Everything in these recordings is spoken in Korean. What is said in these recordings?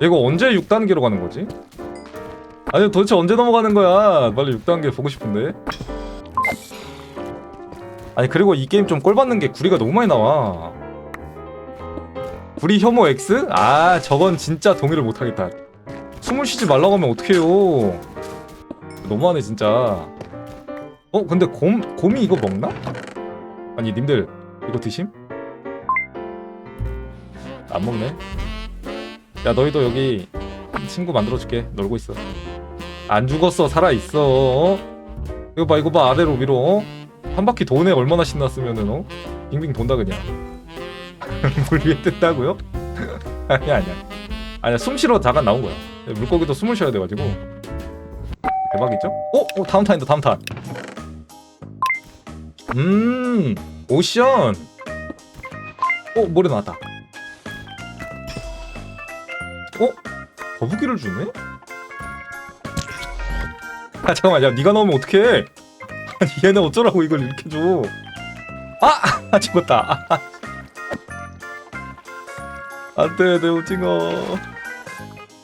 이거 언제 6단계로 가는 거지? 아니 도대체 언제 넘어가는 거야 빨리 6단계 보고 싶은데 아니 그리고 이 게임 좀 꼴받는 게 구리가 너무 많이 나와 구리 혐오 X? 아 저건 진짜 동의를 못하겠다 숨을 쉬지 말라고 하면 어떡해요 너무하네 진짜 어 근데 곰, 곰이 이거 먹나? 아니 님들 이거 드심? 안 먹네 야 너희도 여기 친구 만들어줄게 놀고 있어 안 죽었어 살아있어 어? 이거 봐 이거 봐 아래로 위로 어? 한 바퀴 도네 얼마나 신났으면은 어? 빙빙 돈다 그냥 물 위에 뜬다고요? 아니야 아니야 아니야 숨 쉬러 잠깐 나온 거야 물고기도 숨을 쉬어야 돼가지고 대박이죠? 어? 어 다음 탄이다 다음 탄 음, 오션. 어, 모래 나왔다. 어? 거북이를 주네? 아, 잠깐만, 야, 네가 나오면 어떡해? 아니, 얘는 어쩌라고 이걸 이렇게 줘. 아! 아, 죽었다. 아, 안 돼, 내 오징어.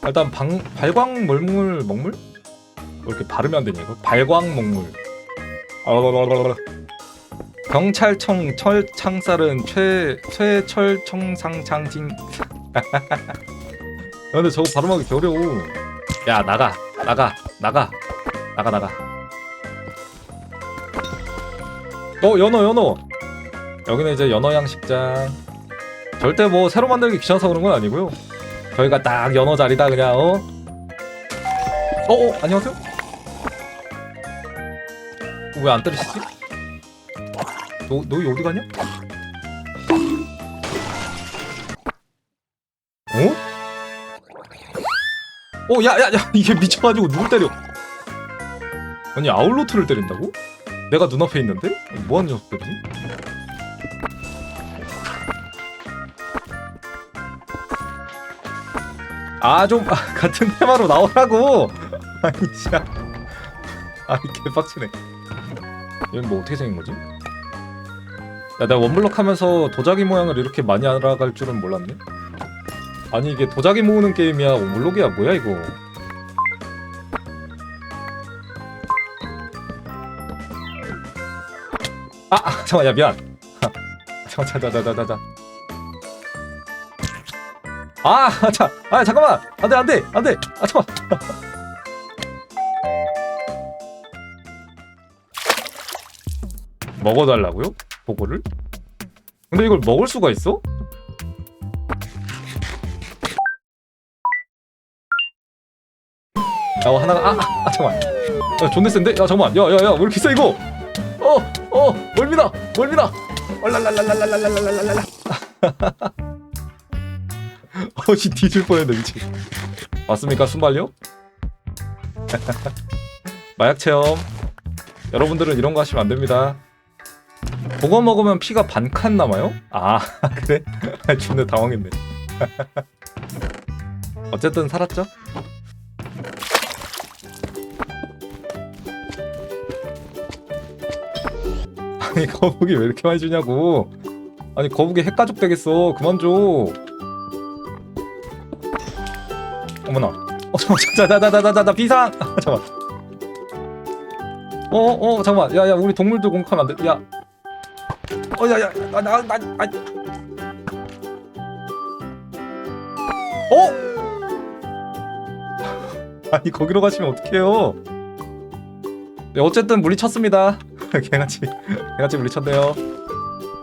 일단, 방, 발광물물, 먹물? 뭐 이렇게 발음이 안 되냐, 이거? 발광 먹물. 아, 경찰청 철창살은 최 최철청상창진 야, 근데 저거 발음하기 어려워 야 나가. 나가. 나가. 나가 나가. 어 연어 연어. 여기는 이제 연어 양식장. 절대 뭐 새로 만들기 귀찮아서 그런 건 아니고요. 저희가 딱 연어 자리다 그냥 어? 어, 어 안녕하세요? 왜 안 때리시지? 너, 너희 어디 가냐? 어, 야, 야, 야, 이게 미쳐가지고 누굴 때려? 아니, 아울로트를 때린다고? 내가 눈앞에 있는데? 뭐하는 녀석들이지? 아, 좀, 아, 같은 테마로 나오라고! 아니, 진짜. 아니, 개빡치네. 얘는 뭐 어떻게 생긴 거지? 야, 내가 원블럭 하면서 도자기 모양을 이렇게 많이 알아갈 줄은 몰랐네. 아니 이게 도자기 모으는 게임이야, 원블럭이야, 뭐야 이거? 아, 아 잠깐, 야 미안. 잠깐, 잠깐. 아, 자, 아 잠깐만, 안돼, 안돼, 안돼, 아 잠깐. 먹어달라고요? 그거를? 근데 이걸 먹을 수가 있어? 야 하나가 아, 아, 아 잠깐만 야 존내 센데? 야 잠깐만 야야야 왜 이렇게 세 이거 어어 멀미다 멀미다 얼랄랄랄랄랄랄랄랄랄라 어씨 뒤질 뻔했네 미친 맞습니까 순발력? 마약 체험 여러분들은 이런 거 하시면 안 됩니다 그거 먹으면 피가 반 칸 남아요? 아 그래? 존나 당황했네 어쨌든 살았죠? 아니 거북이 왜 이렇게 많이 주냐고. 아니 거북이 핵가족 되겠어. 그만 줘. 어머나. 어 잠깐만. 자자자자자자 비상! 아, 잠깐만. 어어 잠깐만. 야야 우리 동물들 공격하면 안돼. 야. 어, 야, 야, 나, 나, 나, 아. 어? 아니, 거기로 가시면 어떡해요? 네, 어쨌든 물리쳤습니다. 개같이, 개같이 물리쳤네요.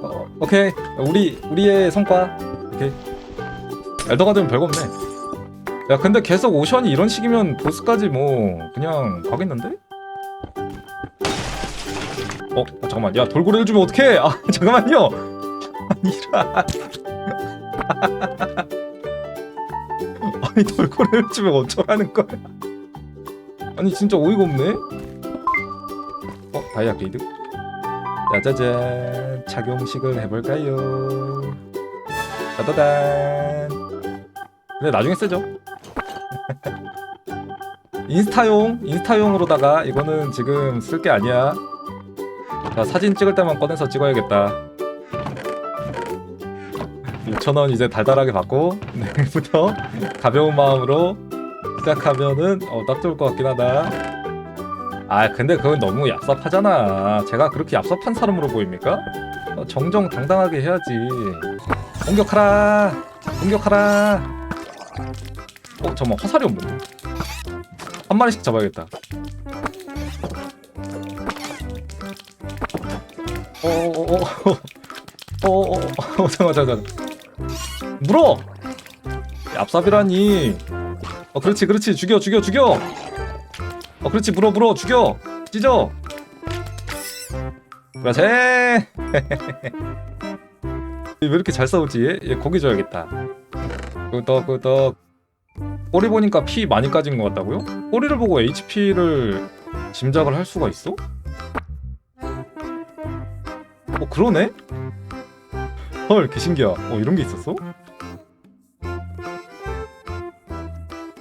어, 오케이. 우리, 우리의 성과. 오케이. 엘더가드는 별거 없네. 야, 근데 계속 오션이 이런 식이면 보스까지 뭐, 그냥 가겠는데? 어, 어, 잠깐만 야 돌고래를 주면 어떡해 아 잠깐만요 아니라 아니 돌고래를 주면 어쩌라는 거야 아니 진짜 어이가 없네 어 다이아 게이드? 짜자잔. 착용식을 해볼까요? 따다단. 근데 나중에 쓰죠. 인스타용 인스타용으로다가 이거는 지금 쓸 게 아니야. 자 사진 찍을 때만 꺼내서 찍어야겠다. 6천원 이제 달달하게 받고 내일부터 가벼운 마음으로 시작하면은 어, 딱 좋을 것 같긴 하다 아 근데 그건 너무 얍삽하잖아. 제가 그렇게 얍삽한 사람으로 보입니까? 어, 정정당당하게 해야지. 공격하라. 공격하라. 어 잠깐만. 화살이 없는데? 한 마리씩 잡아야겠다. 어어어어 어어어 잠깐만 잠깐만. 물어! 얍삽이라니. 어 그렇지 그렇지. 죽여 죽여 죽여 어 그렇지 물어 물어 죽여 찢어 그렇지 왜 이렇게 잘 싸우지 얘? 얘 고기 줘야겠다 끄덕 끄덕 꼬리 보니까 피 많이 까진 것 같다고요? 꼬리를 보고 HP를 짐작을 할 수가 있어? 어 그러네? 헐 개신기야 어 이런 게 있었어?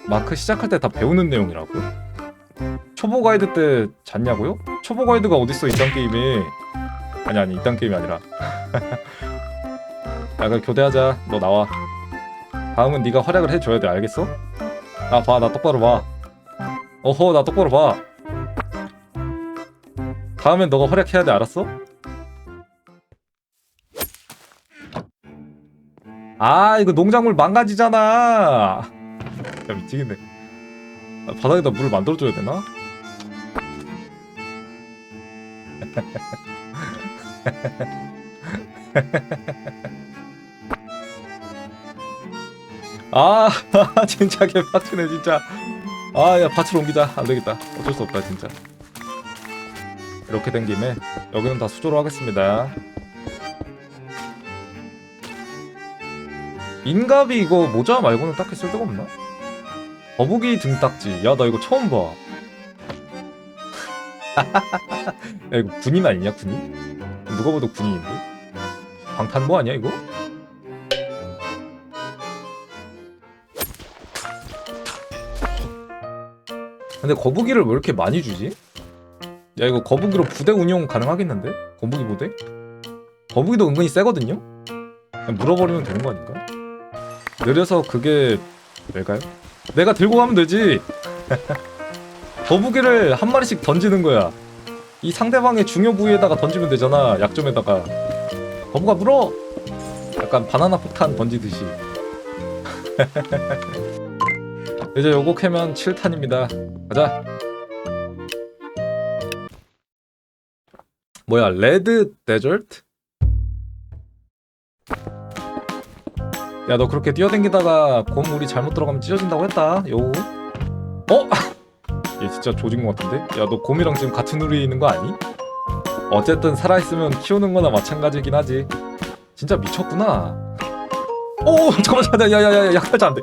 마크 시작할 때 다 배우는 내용이라고요? 초보 가이드 때 잤냐고요? 초보 가이드가 어딨어 이딴 게임에? 아니 아니 이딴 게임이 아니라. 야 그럼 교대하자. 너 나와. 다음은 네가 활약을 해줘야 돼. 알겠어? 나 봐 나 똑바로 봐. 어허 나 똑바로 봐. 다음엔 너가 활약해야 돼 알았어? 아 이거 농작물 망가지잖아. 야 미치겠네. 아, 바닥에다 물을 만들어줘야 되나? 아 진짜 개빡치네 진짜. 아야 밭으로 옮기자. 안되겠다. 어쩔 수 없다 진짜. 이렇게 된 김에 여기는 다 수조로 하겠습니다. 인갑이 이거 모자 말고는 딱히 쓸데가 없나? 거북이 등딱지. 야 나 이거 처음 봐 야, 이거 군인 아니냐 군인? 누가 봐도 군인인데? 방탄모 아니야 이거? 근데 거북이를 왜 이렇게 많이 주지? 야 이거 거북이로 부대 운영 가능하겠는데? 거북이 부대? 거북이도 은근히 세거든요? 물어버리면 되는 거 아닌가? 느려서 그게 왜일까요? 내가 들고 가면 되지 거북이를 한 마리씩 던지는 거야 이 상대방의 중요 부위에다가 던지면 되잖아 약점에다가. 거북아 물어! 약간 바나나 폭탄 던지듯이. 이제 요거 캐면 7탄입니다. 가자. 뭐야 레드 데절트? 야 너 그렇게 뛰어댕기다가 곰 우리 잘못 들어가면 찢어진다고 했다. 요. 어? 얘 진짜 조진 것 같은데? 야 너 곰이랑 지금 같은 우리 있는 거 아니? 어쨌든 살아있으면 키우는 거나 마찬가지긴 하지 진짜 미쳤구나 오 잠깐만 야야야야 약탈자 안돼